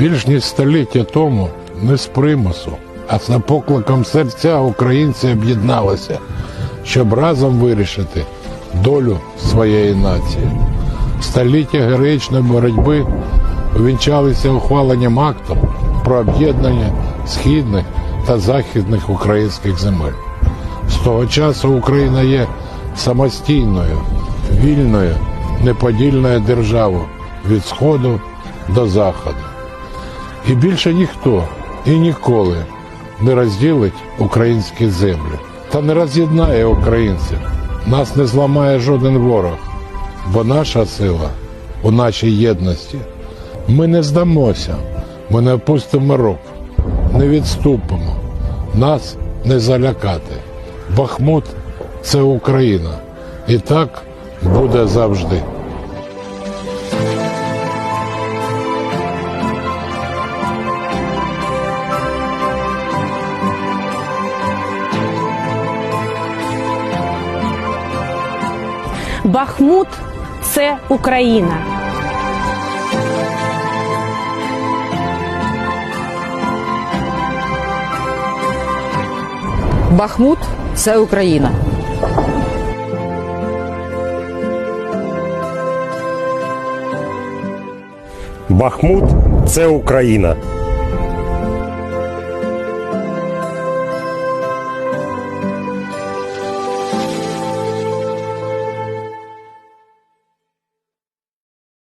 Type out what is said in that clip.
Більш ніж століття тому не з примусу, а за покликом серця українці об'єдналися, щоб разом вирішити долю своєї нації. Століття героїчної боротьби увінчалися ухваленням акту про об'єднання східних та західних українських земель. З того часу Україна є самостійною, вільною, неподільною державою від сходу до заходу. І більше ніхто і ніколи не розділить українські землі та не роз'єднає українців. Нас не зламає жоден ворог, бо наша сила у нашій єдності. Ми не здамося, ми не опустимо рук, не відступимо. Нас не залякати. Бахмут це Україна. І так буде завжди. Бахмут це Україна. Бахмут це Україна. Бахмут це Україна.